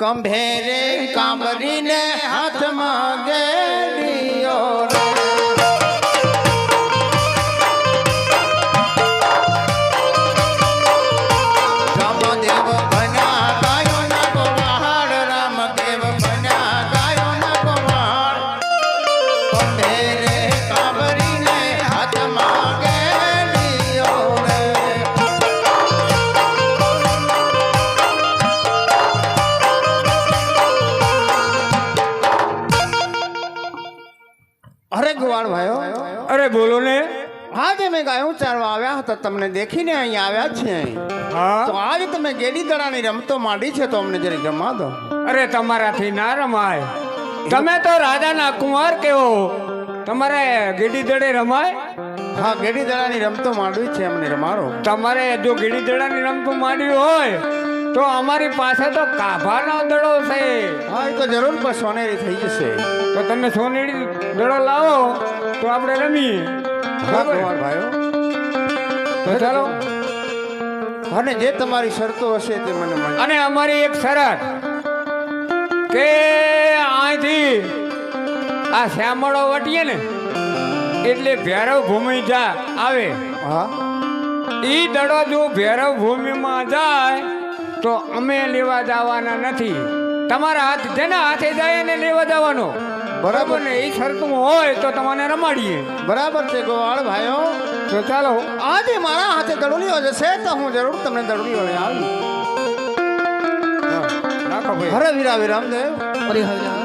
અરે કંભે રે કામરીને હાથમાં ગેડીઓ હતા તમને દેખીને અહીંયા આવ્યા છે તો આજ તમે ગેડી દડાની રમતો માંડી છે તો અમને જરી રમવા દો. અરે તમારાથી ના રમાય. તમે તો રાજાના કુંવર કેવો તમારે ગેડી દડે રમાય? હા ગેડી દડાની રમતો માંડવી છે અમને રમારો તમારે જો ગીડી દડાની રમતો માંડવી હોય તો અમારી પાસે તો કાભાનો દડો છે. હા એ તો જરૂર પણ સોનેરી થઈ જશે. તો તમે સોનેરી દડો લાવો તો આપણે રમીએ. બરાબર? ભાઈઓ. તો ચાલો અને જે તમારી શરતો હશે તે મને અને અમારી એક શરત કે અહીંથી આ શ્યામળો વટીએ ને એટલે ભૈરવ ભૂમિ જા આવે. હા. ઈ દડો જો ભૈરવ ભૂમિમાં જાય તો અમે લેવા જવાના નથી. તમારા હાથ જેના હાથે જાય એને લેવા જવાનો. બરાબર. ને? એ શરતું હોય તો તમને રમાડીએ. બરાબર છે ગોવાળ ભાઈઓ. તો ચાલો આજે મારા હાથે દડોલીઓ જશે તો હું જરૂર તમને દડોલીઓ લઈ આવી રાખો ભાઈ. હરે વીરા વિરામદેવ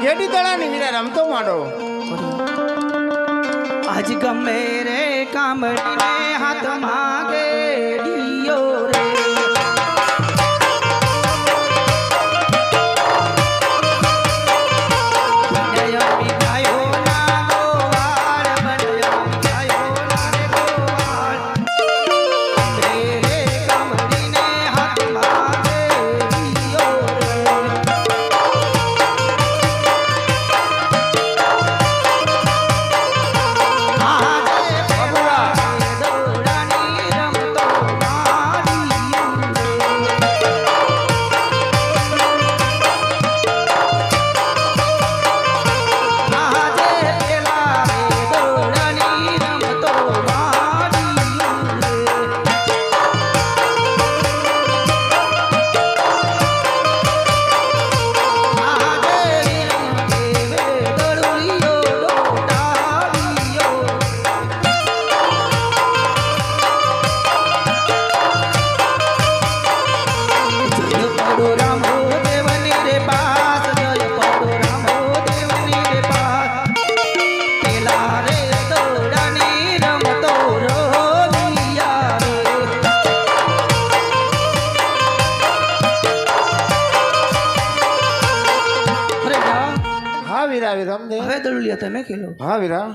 ગેડી દડાની વીરા રમતો માંડો. આજ ગમે રે કામડીને હાથ દોડલિયા તમે કેલો હા વીરા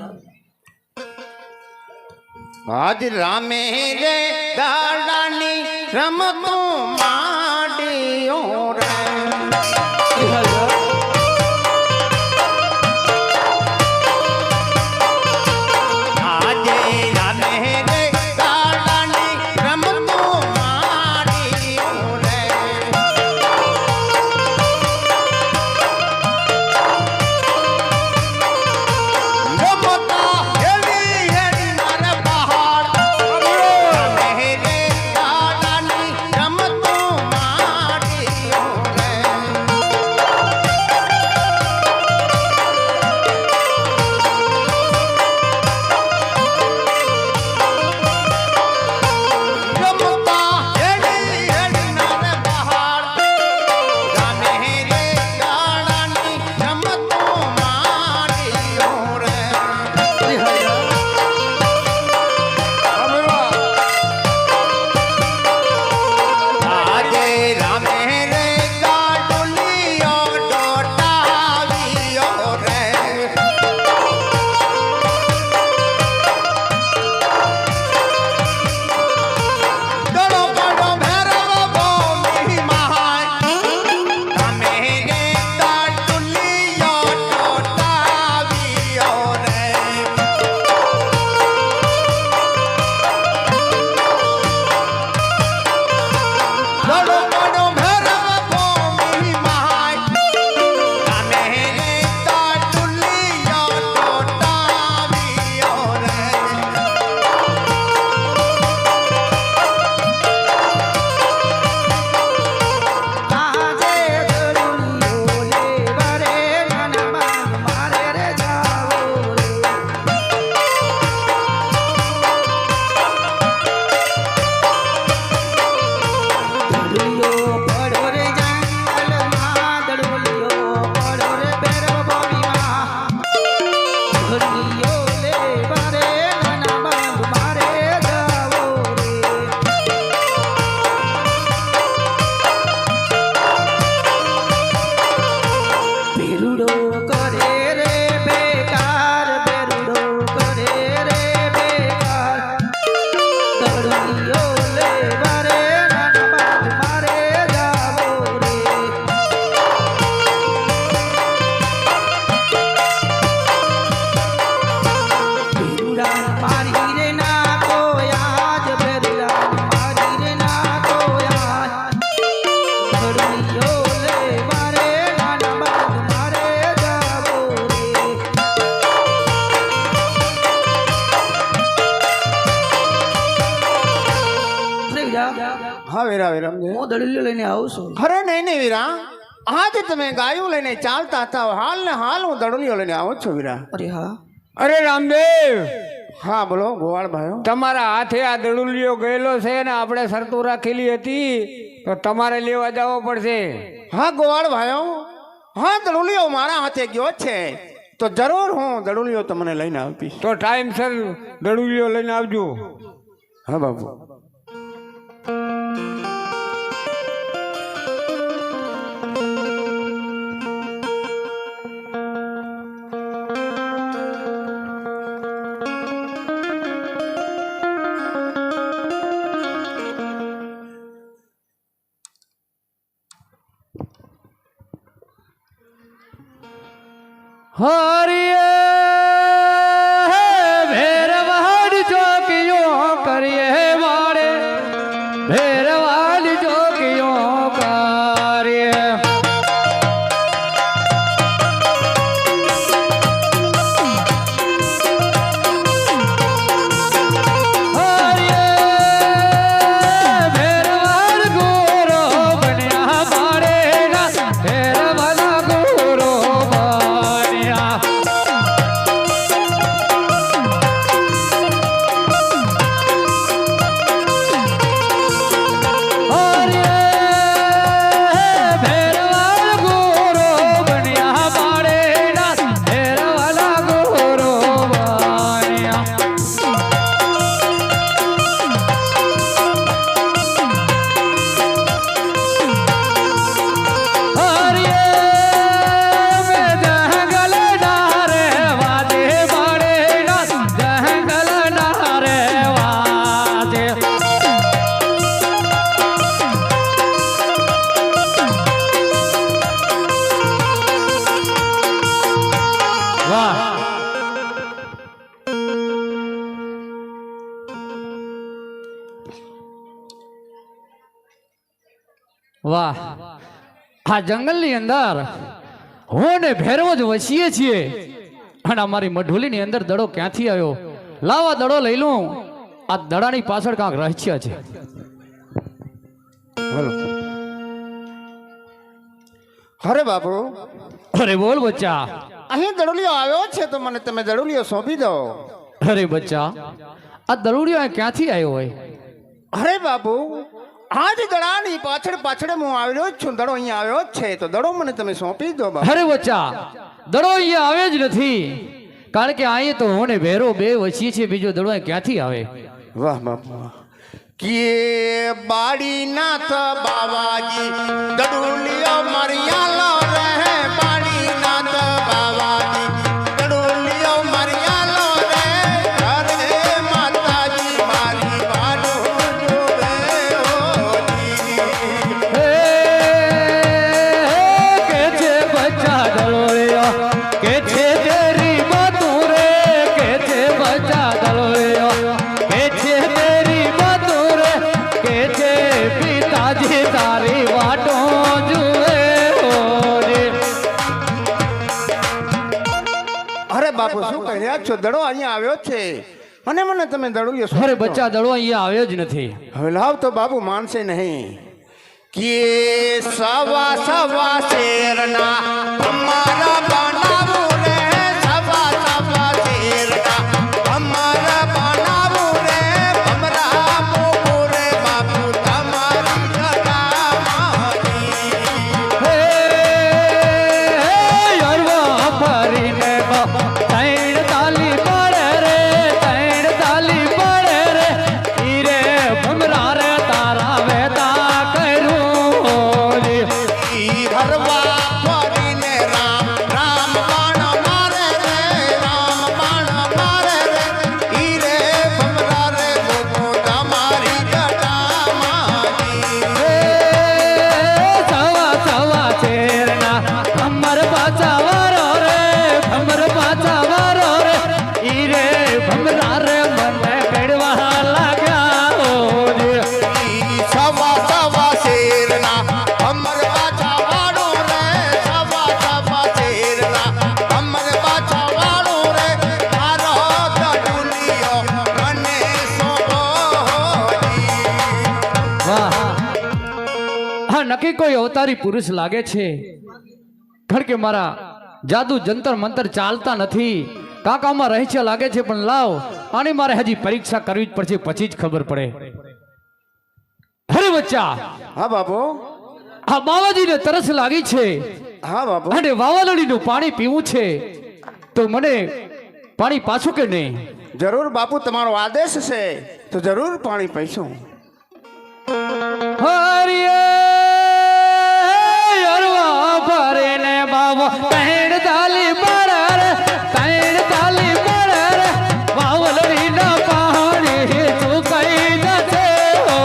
આજ રામે રે દાડાની રમતો માંડીઓ વીરા વેરા હું દળીલો લઈને આવું છું. ખરે નહીં નહીં વીરા. આજે તમે ગાયું લઈને ચાલતા હતા. હાલ ને હાલ હું દડોલીઓ લઈને આવો જ છું વીરા. અરે હા. અરે રામદેવ. હા બોલો ગોવાળ ભાઈઓ. તમારા હાથે આ દડુલિયો ગયેલો છે ને આપણે શરતો રાખેલી હતી તો તમારે લેવા જવો પડશે. હા ગોવાળ ભાઈઓ. હા દડોલીઓ મારા હાથે ગયો છે. તો જરૂર હું દડોલીઓ તમને લઈને આપીશ તો ટાઈમસર દડુલિયો લઈને આવજો. હા બાબુ હરિયે વાહ. આ જંગલની અંદર હું ને ભેરવો જ વસીએ છીએ. અને અમારી મઢોલીની અંદર દડો ક્યાંથી આવ્યો? લાવા દડો લઈ લઉં. આ દડાની પાછળ કાંક રહસ્ય છે. અરે બાપુ. અરે બોલ બચ્ચા. અહીં દડુલિયો આવ્યો છે તો મને તમે દડુલિયો સોંપી દો. અરે બચ્ચા આ દડુલિયો ક્યાંથી આવ્યો હોય? અરે બાપુ આજ દડાની પાછળ પાછળ હું આવેલો છું. દડો અહીંયા આવ્યો છે. તો દડો મને તમે સોંપી દો અરે વચ્ચા દડો અહીંયા આવે જ નથી. કારણ કે અહીંયા તો હું ને ભેરો બે વસીએ છે બીજો દડો ક્યાંથી આવે? વાહ બાપુ વાહ. કે બાડીનાથ બાવાજી દડુલિયો મરિયાલો રહે બાપુ શું કહી રહ્યા છો? દડો અહીંયા આવ્યો છે. અને મને તમે દડો અરે બચ્ચા દડો અહીંયા આવ્યો જ નથી. હવે લાવ તો બાપુ માનશે નહીં. કે સવા સવા શેરના અમારા નક્કી કોઈ અવતારી પુરુષ લાગે છે? કારણ કે મારા જાદુ જંતર મંતર ચાલતા નથી. કાકામાં રહે છે લાગે છે પણ લાવ આની મારે હજી પરીક્ષા કરવી જ પડશે પછી જ ખબર પડે. હરે બચ્ચા! હા બાપુ. આ બાવાજીને તરસ લાગી છે. હા બાપુ. અને વાવાલડીનું પાણી પીવું છે. તો મને પાણી પાછું કે નહીં? જરૂર બાપુ તમારો આદેશ છે. તો જરૂર પાણી પીશું. હરિયે! બાવો તૈણ તાલી પડે તૈણ તાલી પડે રે વાવલડીના પાણી સુકાઈ જશે ઓ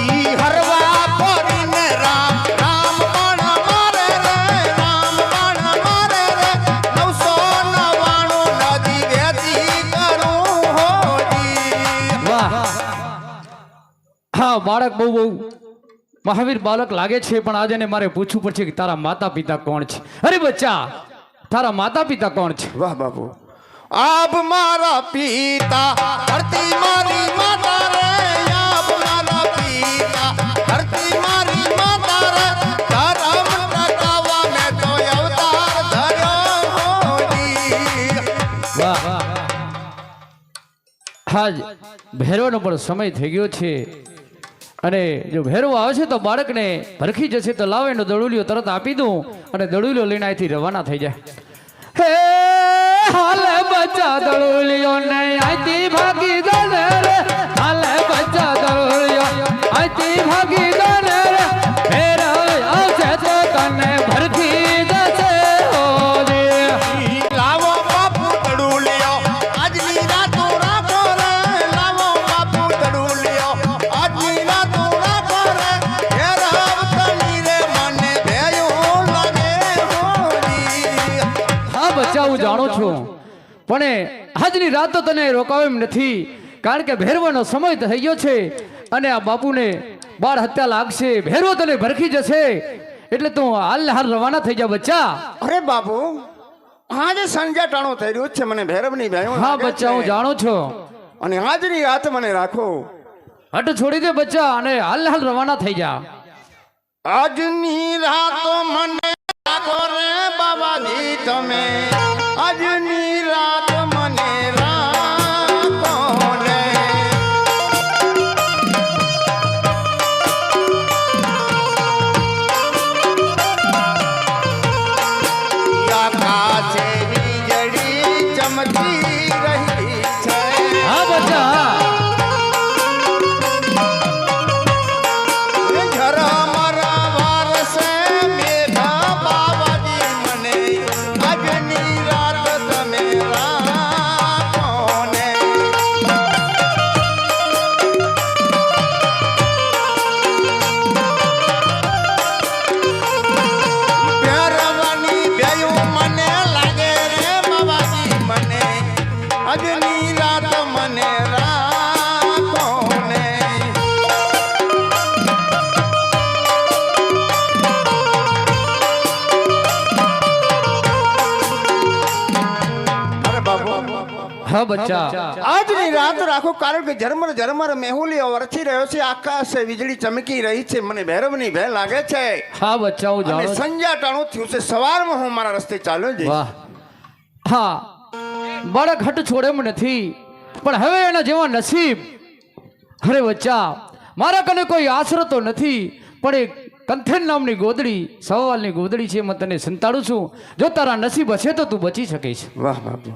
ઈ હરવા ફરીને રામ રામ પણ મારે રે રામ પણ મારે રે. નવસો નવાણું નદી વેતી કરું હોજી. વાહ. હા બાળક બહુ બહુ મહાવીર બાળક લાગે છે પણ આજે એને મારે પૂછવું પડશે કે તારા માતા પિતા કોણ છે? અરે બચ્ચા તારા માતા પિતા કોણ છે? વાહ બાપુ. આપ મારા પિતા ધરતી મારી માતા રે આપ મારા પિતા ધરતી મારી માતા રે ધરમ ટકાવા મે તો અવતાર ધર્યો હોજી વાહ. હાજ ભેરવાનો પણ સમય થઈ ગયો છે. અને જો ભેરવો આવે છે તો બાળકને ભરખી જશે તો લાવે એનો દડુલિયો તરત આપી દઉં અને દડુલિયો લઈને અહીંથી રવાના થઈ જાય. હે હાલ બચા દડુલિયો ને અહીંથી ભાગી દને પણ આજની રાત તો તને રોકાવ એમ નથી. કારણ કે ભેરવાનો સમય થઈ ગયો છે અને આ બાપુને બાળ હત્યા લાગશે ભેરવો તને ભરખી જશે. એટલે તું હાલ હાલ રવાના થઈ જા બચ્ચા. અરે બાપુ આજે સંજ્યા ટાણું થઈ રહ્યું જ છે મને ભૈરવની ભાઈ હા બચ્ચા હું. જાણું છું. અને આજની રાત મને રાખો. હટ છોડી દે બચ્ચા અને હાલ હાલ રવાના થઈ જા. આજની રાત મને રાખો રે બાબાજી તમે. આજની હા બચ્ચા. આજની રાત રાખો કારણ કે ઝરમર ઝરમર મેહુલીઓ વરસી રહ્યો છે. આકાશે વીજળી ચમકી રહી છે. મને ભૈરવની ભય લાગે છે. હા બચ્ચા હું જાણું છું. ટાણું થયું છે. સવારમાં હું મારા રસ્તે ચાલ્યો જઈશ. વાહ. હા. બાળક હટ છોડે એમ નથી. પણ હવે એના જેવા નસીબ. અરે બચ્ચા મારા કને કોઈ આશરો તો નથી. પણ એક કંથેન નામની ગોદડી સવાલની ગોદડી છે. મેં તને સંતાડું છું. જો તારા નસીબ હશે તો તું બચી શકીશ. વાહ બાબુ